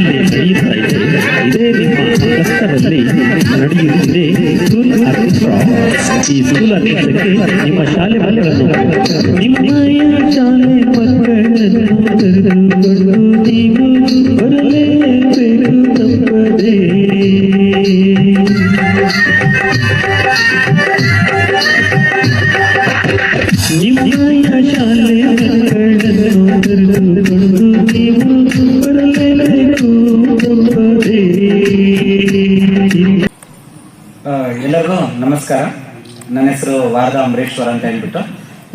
ಕಷ್ಟದಲ್ಲಿ ನಡೆಯುತ್ತಾ ಇದೆ ನಿಮ್ಮ ಕಷ್ಟದಲ್ಲಿ ನಡೆಯುತ್ತಿದೆ. ಸ್ಕೂಲ್ ಆರ್ಕೆಸ್ಟ್ರಾ ಈ ಸ್ಕೂಲ್ ಆರ್ಕೆಸ್ಟ್ರಾಕ್ಕೆ ನಿಮ್ಮ ಶಾಲೆ ಮಕ್ಕಳನ್ನು ಶಾಲೆ ಮಕ್ಕಳನ್ನು ಎಲ್ಲರಿಗೂ ನಮಸ್ಕಾರ. ನನ್ನ ಹೆಸರು ವಾರದ ಅಂಬರೀಶ್ವರ ಅಂತ ಹೇಳ್ಬಿಟ್ಟು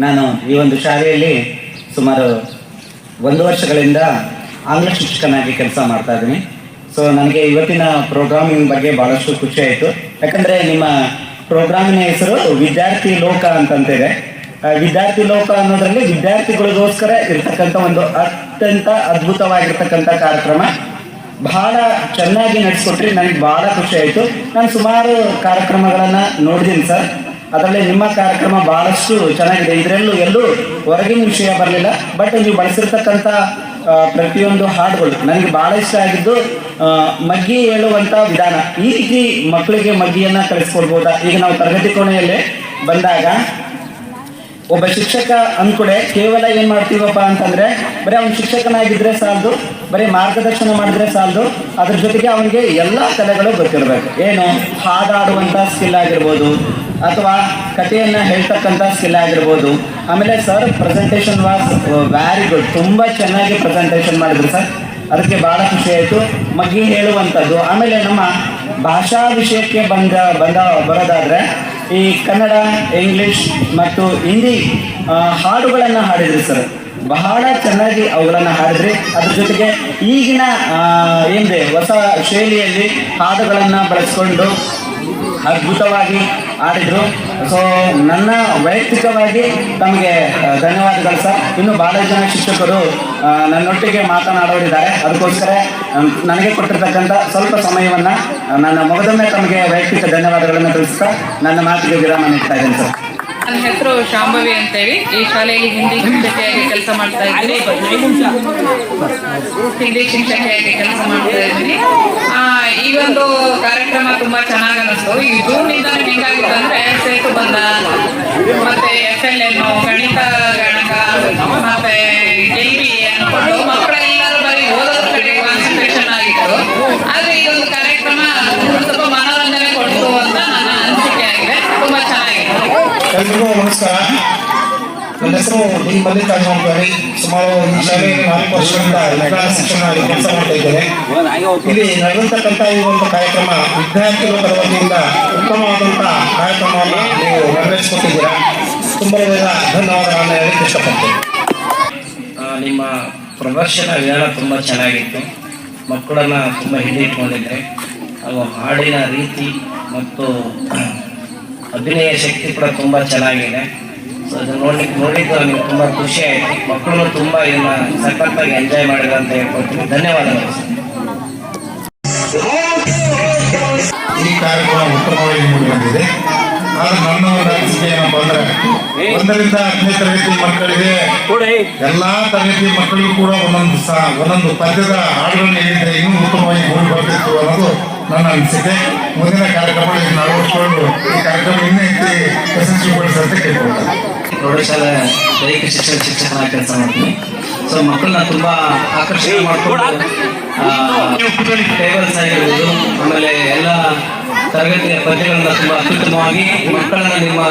ನಾನು ಈ ಒಂದು ಶಾಲೆಯಲ್ಲಿ ಸುಮಾರು ಒಂದು ವರ್ಷಗಳಿಂದ ಆಂಗ್ಲ ಶಿಕ್ಷಕನಾಗಿ ಕೆಲಸ ಮಾಡ್ತಾ ಇದ್ದೀನಿ. ಸೊ ನನಗೆ ಇವತ್ತಿನ ಪ್ರೋಗ್ರಾಮಿಂಗ್ ಬಗ್ಗೆ ಭಾಳಷ್ಟು ಖುಷಿ ಆಯಿತು. ಯಾಕಂದರೆ ನಿಮ್ಮ ಪ್ರೋಗ್ರಾಮಿನ ಹೆಸರು ವಿದ್ಯಾರ್ಥಿ ಲೋಕ ಅಂತಂತಿದೆ. ವಿದ್ಯಾರ್ಥಿ ಲೋಕ ಅನ್ನೋದ್ರಲ್ಲಿ ವಿದ್ಯಾರ್ಥಿಗಳಿಗೋಸ್ಕರ ಇರ್ತಕ್ಕಂಥ ಒಂದು ಅತ್ಯಂತ ಅದ್ಭುತವಾಗಿರ್ತಕ್ಕಂಥ ಕಾರ್ಯಕ್ರಮ ಬಹಳ ಚೆನ್ನಾಗಿ ನಡೆಸ್ಕೊಟ್ರಿ, ನನಗೆ ಬಹಳ ಖುಷಿ ಆಯಿತು. ನಾನು ಸುಮಾರು ಕಾರ್ಯಕ್ರಮಗಳನ್ನು ನೋಡಿದ್ದೀನಿ ಸರ್. ಅದರಲ್ಲಿ ನಿಮ್ಮ ಕಾರ್ಯಕ್ರಮ ಬಹಳಷ್ಟು ಚೆನ್ನಾಗಿದೆ. ಇದರಲ್ಲೂ ಎಲ್ಲೂ ಹೊರಗಿನ ವಿಷಯ ಬರಲಿಲ್ಲ ಬಟ್ ನೀವು ಬಳಸಿರ್ತಕ್ಕಂಥ ಪ್ರತಿಯೊಂದು ಹಾಡುಗಳು ನನಗೆ ಬಹಳ ಇಷ್ಟ ಆಗಿದ್ದು ಮಗ್ಗಿ ಹೇಳುವಂಥ ವಿಧಾನ. ಈ ರೀತಿ ಮಕ್ಕಳಿಗೆ ಮಗ್ಗಿಯನ್ನು ಕಳಿಸ್ಕೊಡ್ಬೋದಾ? ಈಗ ನಾವು ತರಗತಿ ಕೋಣೆಯಲ್ಲಿ ಬಂದಾಗ ಒಬ್ಬ ಶಿಕ್ಷಕ ಅಂದ್ಕೂಡೆ ಕೇವಲ ಏನ್ ಮಾಡ್ತೀವಪ್ಪ ಅಂತಂದ್ರೆ, ಬರೀ ಅವ್ನು ಶಿಕ್ಷಕನಾಗಿದ್ರೆ ಸಾಲದು, ಬರೀ ಮಾರ್ಗದರ್ಶನ ಮಾಡಿದ್ರೆ ಸಾಲದು, ಅದ್ರ ಜೊತೆಗೆ ಅವನಿಗೆ ಎಲ್ಲ ಕಲೆಗಳು ಗೊತ್ತಿರಬೇಕು. ಏನು? ಹಾಡಾಡುವಂತ ಸ್ಕಿಲ್ ಆಗಿರ್ಬೋದು, ಅಥವಾ ಕಥೆಯನ್ನ ಹೇಳ್ತಕ್ಕಂಥ ಸ್ಕಿಲ್ ಆಗಿರ್ಬೋದು. ಆಮೇಲೆ sir presentation was very good ತುಂಬ ಚೆನ್ನಾಗಿ ಪ್ರೆಸೆಂಟೇಷನ್ ಮಾಡಿದ್ರು ಸರ್ ಅದಕ್ಕೆ ಬಹಳ ಖುಷಿ ಆಯಿತು. ಮಗ್ಗಿ ಹೇಳುವಂಥದ್ದು. ಆಮೇಲೆ ನಮ್ಮ ಭಾಷಾ ವಿಷಯಕ್ಕೆ ಬಂದ ಬಂದ, ಬರೋದಾದರೆ ಈ ಕನ್ನಡ, ಇಂಗ್ಲಿಷ್ ಮತ್ತು ಹಿಂದಿ ಹಾಡುಗಳನ್ನು ಹಾಡಿದ್ರಿ ಸರ್. ಬಹಳ ಚೆನ್ನಾಗಿ ಅವುಗಳನ್ನು ಹಾಡಿದ್ರಿ. ಅದ್ರ ಜೊತೆಗೆ ಈಗಿನ ಏನಿದೆ ಹೊಸ ಶೈಲಿಯಲ್ಲಿ ಹಾಡುಗಳನ್ನು ಬಳಸ್ಕೊಂಡು ಅದ್ಭುತವಾಗಿ ಆಡಿದ್ರು. ಸೊ ನನ್ನ ವೈಯಕ್ತಿಕವಾಗಿ ತಮಗೆ ಧನ್ಯವಾದಗಳು ಸರ್. ಇನ್ನು ಬಹಳ ಜನ ಶಿಕ್ಷಕರು ನನ್ನೊಟ್ಟಿಗೆ ಮಾತನಾಡೋರಿದ್ದಾರೆ. ಅದಕ್ಕೋಸ್ಕರ ನನಗೆ ಕೊಟ್ಟಿರ್ತಕ್ಕಂಥ ಸ್ವಲ್ಪ ಸಮಯವನ್ನು ನನ್ನ ಮೊದಲನೇ ತಮಗೆ ವೈಯಕ್ತಿಕ ಧನ್ಯವಾದಗಳನ್ನು ತಿಳಿಸ್ತಾ, ನನ್ನ ಮಾತಿಗೆ ವಿರಾಮ ನೀಡ್ತಾ ಇದ್ದೇನೆ ಸರ್. ನನ್ನ ಹೆಸರು ಶಾಂಭವಿ ಅಂತೇಳಿ. ಈ ಶಾಲೆಯಲ್ಲಿ ಹಿಂದಿ ಶಿಕ್ಷಕಿಯಾಗಿ ಕೆಲಸ ಮಾಡ್ತಾ ಇದ್ದೀನಿ. ಹಿಂದಿ ಶಿಕ್ಷಕಿಯಾಗಿ ಕೆಲಸ ಮಾಡ್ತಾ ಇದ್ದೀನಿ. ಈ ಒಂದು ಕಾರ್ಯಕ್ರಮ ತುಂಬಾ ಚೆನ್ನಾಗಿ ಜೂನ್ ಇಂದ ಹೆಂಗಾಗಿತ್ತು ಅಂದ್ರೆ ಸೇತು ಬಂದ. ಮತ್ತೆ ಎಫ್ ಎಲ್ ಎನ್ ಗಣಿತ, ಗಣಕ, ಮತ್ತೆ ಬಿ ಅನ್ಕೊಂಡು ಮಕ್ಕಳೆಲ್ಲರೂ ಬರೀ ಓದೋದ್ರ ಕಡೆ ಕಾನ್ಸಂಟ್ರೇಷನ್ ಆಗಿತ್ತು ಆದ್ರೆ ಈ ಒಂದು ಕಾರ್ಯಕ್ರಮ ಸ್ವಲ್ಪ ಮನೋರಂಜನೆ ಕೊಡ್ತು ಅಂತ ನನ್ನ ಅನಿಸಿಕೆ ಆಗಿದೆ. ತುಂಬಾ ಚೆನ್ನಾಗಿದೆ. ನಮಸ್ಕಾರ. ನನ್ನ ಹೆಸರು ಡಿ ಮಲ್ಲಿಕಾರ್ಜುನ ಅಂತೇಳಿ ಸುಮಾರು ಈಗಾಗಲೇ ನಾಲ್ಕು ವರ್ಷಗಳಿಂದ ವಿಜ್ಞಾನ ಶಿಕ್ಷಣ ಕೆಲಸ ಮಾಡ್ತಾ ಇದ್ದೇನೆ. ಇಲ್ಲಿ ನಡೆದಂತಕ್ಕಂಥ ಈ ಒಂದು ಕಾರ್ಯಕ್ರಮ ವಿದ್ಯಾರ್ಥಿಗಳ ವತಿಯಿಂದ ಉತ್ತಮವಾದಂಥ ಕಾರ್ಯಕ್ರಮವನ್ನು ನೀವು ನೆರವೇರಿಸಿಕೊಟ್ಟಿದ್ದೀರಾ? ತುಂಬ ಧನ್ಯವಾದಗಳನ್ನು ಹೇಳಿ ಇಷ್ಟಪಡ್ತೇನೆ. ನಿಮ್ಮ ಪ್ರದರ್ಶನ ವಿಧಾನ ತುಂಬ ಚೆನ್ನಾಗಿತ್ತು. ಮಕ್ಕಳನ್ನು ತುಂಬ ಹಿಡಿದಿಟ್ಕೊಂಡಿದ್ದೆ ಹಾಗೂ ಹಾಡಿನ ರೀತಿ ಮತ್ತು ಅಭಿನಯ ಶಕ್ತಿ ಕೂಡ ತುಂಬ ಚೆನ್ನಾಗಿದೆ. ಸೊ ಅದು ನೋಡ್ಲಿಕ್ಕೆ ನೋಡಿದ್ದು ನನಗೆ ತುಂಬ ಖುಷಿ ಆಯಿತು. ಮಕ್ಕಳು ತುಂಬ ಇದನ್ನ ಸಖತ್ತಾಗಿ ಎಂಜಾಯ್ ಮಾಡಿದ್ರು ಅಂತ ಹೇಳ್ಕೊಳ್ತೀನಿ ಧನ್ಯವಾದಗಳು. ಸರ್ ಈ ಕಾರ್ಯಕ್ರಮ ಉತ್ತಮವಾಗಿ ಮುಂದೆ ಬಂದಿದೆ ಆದ್ರೆ ನನ್ನ ಒಂದು ಅನಿಸಿಕೆ ಏನಪ್ಪ ಅಂದ್ರೆ ಒಂದರಿಂದ ಹತ್ತನೇ ತರಗತಿ ಮಕ್ಕಳಿಗೆ ಎಲ್ಲಾ ತರಗತಿ ಮಕ್ಕಳಿಗೂ ಕೂಡ ಒಂದೊಂದು ಒಂದೊಂದು ಪದ್ಯದ ಹಾಡುಗಳನ್ನು ಹೇಳಿದ್ರೆ ಇನ್ನೂ ಉತ್ತಮವಾಗಿ ಮೂಡಿ ಬರ್ತಿತ್ತು ಅನ್ನೋದು ಅನಿಸಿಕೆ ಮುಂದಿನ ಕಾರ್ಯಕ್ರಮಗಳಲ್ಲಿ ಅಳವಡಿಸಿಕೊಂಡು ಈ ಕಾರ್ಯಕ್ರಮ ಇನ್ನೂ ಹೆಚ್ಚು ಯಶಸ್ವಿಗೊಳಿಸುವಂತೆ ಕೇಳ್ಕೊಳ್ತಾರೆ ಪ್ರೌಢಶಾಲೆ ದೈಹಿಕ ಶಿಕ್ಷಣ ಶಿಕ್ಷಕನಾಗಿ ಕೆಲಸ ಮಾಡ್ತೀನಿ. ಸೊ ಮಕ್ಕಳನ್ನ ತುಂಬ ಆಕರ್ಷಣೆ ಮಾಡಿಕೊಂಡು ಟೇಬಲ್ಸ್ ಆಗಿರ್ಬೋದು, ಆಮೇಲೆ ಎಲ್ಲ ತರಗತಿಯ ಪದ್ಯಗಳನ್ನ ತುಂಬ ಅತ್ಯುತ್ತಮವಾಗಿ ಮಕ್ಕಳನ್ನ ನಿಮ್ಮ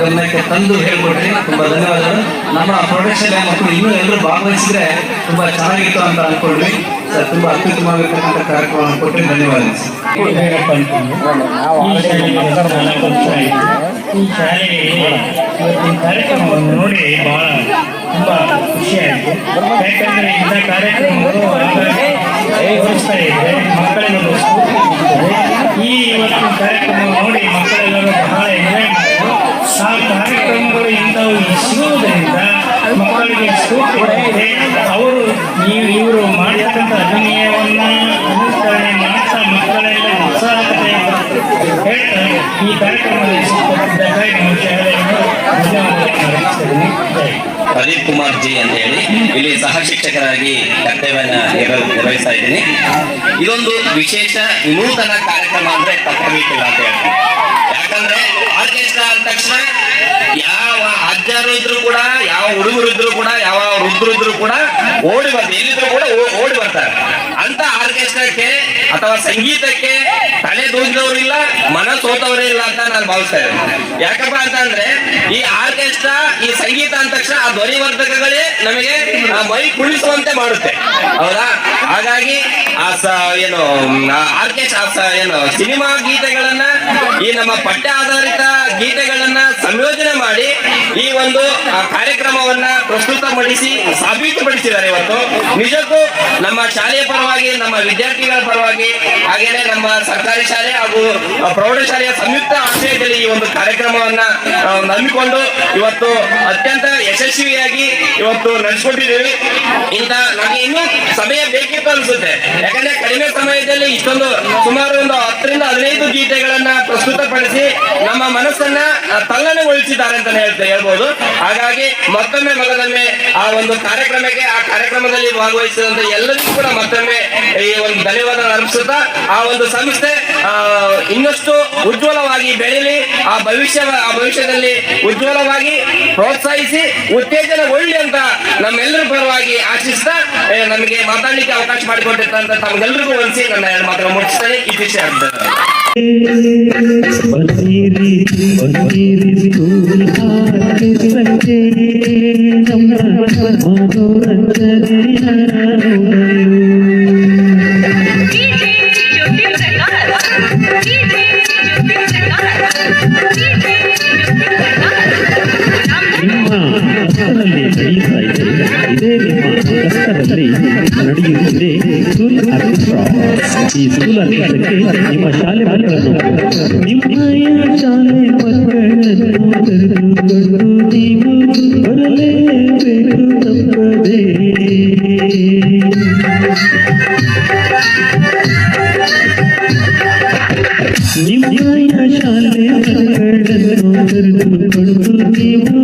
ಗಮನಕ್ಕೆ ತಂದು ಹೇಳ್ಕೊಟ್ರಿ. ತುಂಬ ಧನ್ಯವಾದಗಳು. ನಮ್ಮ ಪ್ರೌಢಶಾಲೆಯ ಮಕ್ಕಳು ಇನ್ನೂ ಎಲ್ಲರೂ ಭಾಗವಹಿಸಿದ್ರೆ ತುಂಬ ಚೆನ್ನಾಗಿತ್ತು ಅಂತ ಅನ್ಕೊಂಡ್ವಿ ಸರ್ ತುಂಬ ಅತ್ಯುತ್ತಮವಾಗಿರ್ತಕ್ಕಂಥ ಕಾರ್ಯಕ್ರಮವನ್ನು ಕೊಟ್ಟು ಅಂತಂದ್ರೆ ಈ ಶಾಲೆಯಲ್ಲಿ ಕಾರ್ಯಕ್ರಮವನ್ನು ನೋಡಿ ಬಹಳ ತುಂಬ ಖುಷಿಯಾಯಿತು ಯಾಕಂದರೆ ಇಂಥ ಕಾರ್ಯಕ್ರಮಗಳು ಆಗಾಗ ವರ್ಷ ನಡೆಸ್ತಾ ಇದ್ರೆ ಮಕ್ಕಳಿಗೆ ಒಂದು ಸ್ಫೂರ್ತಿ ಸಿಗ್ತದೆ ಈ ಇವತ್ತಿನ ಕಾರ್ಯಕ್ರಮ ನೋಡಿ ಮಕ್ಕಳೆಲ್ಲರೂ ಬಹಳ ಎಂಜಾಯ್ ಮಾಡಿದ್ರು ಆ ಕಾರ್ಯಕ್ರಮಗಳು ಇಂಥವು ಸಿಗುವುದರಿಂದ ಮಕ್ಕಳಿಗೆ ಅಭಿನಯವನ್ನ ಅನುಸರಣೆ ಮಾಡ್ತಾ ಮಕ್ಕಳೆಲ್ಲ ಉತ್ಸಾಹತೆಯಿಂದ ಹೇಳ್ತಾ ಈ ಕಾರ್ಯಕ್ರಮದಲ್ಲಿ ಸಿಕ್ಕಿದ್ದಕ್ಕಾಗಿ ನಮ್ಮ ಶಾಲೆಯನ್ನು ಧನ್ಯವಾದಗಳನ್ನು ಅರ್ಪಿಸ್ತಿದ್ದೀನಿ ಜೈ ಪ್ರದೀಪ್ ಕುಮಾರ್ ಜಿ ಅಂತ ಹೇಳಿ. ಇಲ್ಲಿ ಸಹ ಶಿಕ್ಷಕರಾಗಿ ಕರ್ತವ್ಯವನ್ನು ನಿರ್ವ- ನಿರ್ವಹಿಸ್ತಾ ಇದ್ದೀನಿ. ಇದೊಂದು ವಿಶೇಷ ನೂತನ ಕಾರ್ಯಕ್ರಮ ಅಂದ್ರೆ ತಪ್ಪಬೇಕಿಲ್ಲ ಅಂತ ಹೇಳ್ತೀನಿ ಯಾಕಂದ್ರೆ ಆರ್ಕೆಸ್ಟ್ರಾ ಅಂದ ತಕ್ಷಣ ಯಾವ ಅಜ್ಜರು ಇದ್ರು ಕೂಡ, ಯಾವ ಹುಡುಗರು ಇದ್ರು ಕೂಡ, ಯಾವ ವೃದ್ಧರು ಇದ್ರು ಕೂಡ ಓಡಿ ಬರ್ತಾರೆ. ಎಲ್ಲಿದ್ರು ಕೂಡ ಓಡಿ ಬರ್ತಾರೆ. ಅಂತ ಆರ್ಕೆಸ್ಟ್ರಾಕ್ಕೆ ಅಥವಾ ಸಂಗೀತಕ್ಕೆ ಮನ ಸೋತವರೇ ಇಲ್ಲ ಅಂತ ನಾನು ಭಾವಿಸ್ತಾ ಇದ್ದೇನೆ. ಯಾಕಪ್ಪ ಅಂತಂದ್ರೆ ಈ ಆರ್ಕೆಸ್ಟ್ರಾ, ಈ ಸಂಗೀತ ಅಂದ ತಕ್ಷಣ ಆ ಧ್ವನಿವರ್ಧಕಗಳೇ ನಮಗೆ ಆ ಮೈ ಕುಳಿಸುವಂತೆ ಮಾಡುತ್ತೆ. ಹೌದಾ? ಹಾಗಾಗಿ ಆ ಸ, ಏನು ಆರ್ಕೆಸ್ಟ್ರಾ ಏನು, ಸಿನಿಮಾ ಗೀತೆಗಳನ್ನ ಈ ನಮ್ಮ ಪಠ್ಯ ಆಧಾರಿತ ಗೀತೆಗಳನ್ನ ಸಂಯೋಜನೆ ಮಾಡಿ ಈ ಒಂದು ಕಾರ್ಯಕ್ರಮವನ್ನ ಪ್ರಸ್ತುತಪಡಿಸಿ ಸಾಬೀತುಪಡಿಸಿದ್ದಾರೆ ಇವತ್ತು. ನಿಜಕ್ಕೂ ನಮ್ಮ ಶಾಲೆಯ ಪರವಾಗಿ, ನಮ್ಮ ವಿದ್ಯಾರ್ಥಿಗಳ ಪರವಾಗಿ, ಹಾಗೇನೆ ನಮ್ಮ ಸರ್ಕಾರಿ ಶಾಲೆ ಹಾಗೂ ಪ್ರೌಢಶಾಲೆಯ ಸಂಯುಕ್ತ ಆಶ್ರಯದಲ್ಲಿ ಈ ಒಂದು ಕಾರ್ಯಕ್ರಮವನ್ನ ನಂಬಿಕೊಂಡು ಇವತ್ತು ಅತ್ಯಂತ ಯಶಸ್ವಿಯಾಗಿ ಇವತ್ತು ನಡೆಸ್ಕೊಟ್ಟಿದ್ದೀವಿ. ಇಂತ ನಮಗೆ ಇನ್ನೂ ಸಮಯ ಬೇಕಿತ್ತು ಅನ್ಸುತ್ತೆ. ಯಾಕಂದ್ರೆ ಕಡಿಮೆ ಸಮಯದಲ್ಲಿ ಇಷ್ಟೊಂದು ಸುಮಾರು ಒಂದು ಹತ್ತರಿಂದ ಹದಿನೈದು ಗೀತೆಗಳನ್ನ ಪ್ರಸ್ತುತಪಡಿಸಿ ನಮ್ಮ ಮನಸ್ಸನ್ನ ತಲ್ಲಣಗೊಳಿಸಿದ್ದಾರೆ ಅಂತ ಹೇಳ್ತಾ ಹೇಳ್ಬೋದು. ಹಾಗಾಗಿ ಮತ್ತೊಮ್ಮೆ ಮಗದೊಮ್ಮೆ ಆ ಒಂದು ಕಾರ್ಯಕ್ರಮಕ್ಕೆ, ಆ ಕಾರ್ಯಕ್ರಮದಲ್ಲಿ ಭಾಗವಹಿಸಿದಂತ ಎಲ್ಲರಿಗೂ ಕೂಡ ಮತ್ತೊಮ್ಮೆ ಈ ಒಂದು ಧನ್ಯವಾದ ಅರ್ಪಿಸುತ್ತಾ, ಆ ಒಂದು ಸಂಸ್ಥೆ ಇನ್ನಷ್ಟು ಉಜ್ವಲವಾಗಿ ಬೆಳೀಲಿ ಆ ಭವಿಷ್ಯ, ಆ ಭವಿಷ್ಯದಲ್ಲಿ ಉಜ್ವಲವಾಗಿ ಪ್ರೋತ್ಸಾಹಿಸಿ, ಉತ್ತೇಜನಗೊಳ್ಳಿ ಅಂತ ನಮ್ಮೆಲ್ಲರ ಪರವಾಗಿ ಆಶಿಸ್ತಾ ನಮಗೆ ಮಾತಾಡಲಿಕ್ಕೆ ಅವಕಾಶ ಮಾಡಿಕೊಟ್ಟಿರ್ತಂತ ತಮಗೆಲ್ಲರಿಗೂ ಹೊಲಿಸಿ ನನ್ನ ಎರಡು ಮಾತ್ರ ಮುಗಿಸ್ತೇನೆ. ಈ ವಿಷಯ ಆಗ್ತದೆ. ಬನ್ನಿರಿ ಬನ್ನಿರಿ ಸ್ಕೂಲ್ ಆರ್ಕೆಸ್ಟ್ರಾಕ್ಕೆ ನಮ್ಮ ಮನೋರಂಜನೆಯ DJ Jyoti Prakash. DJ Jyoti Prakash. DJ Jyoti Prakash. ನಿಮ್ಮ ಕಷ್ಟದಲ್ಲಿ ನಡೆಯುತ್ತಾ ಇದೆ ಇದೇ ನಿಮ್ಮ ಕಷ್ಟದಲ್ಲಿ ನಡೆಯುತ್ತಿದೆ ಸ್ಕೂಲ್ ಆರ್ಕೆಸ್ಟ್ರಾ ಈ ಸ್ಕೂಲ್ ಆರ್ಕೆಸ್ಟ್ರಾಕ್ಕೆ ನಿಮ್ಮ ಶಾಲೆ ಮಕ್ಕಳನ್ನು ನಿಮ್ಮಯ ಶಾಲೆ ಮಕ್ಕಳನ್ನು ಕರೆದುಕೊಂಡು ನೀವು ಬರಲೇಬೇಕು ತಪ್ಪದೇ ನಿಮ್ಮಯ ಶಾಲೆ ಮಕ್ಕಳನ್ನು ಕರೆದುಕೊಂಡು ನೀವು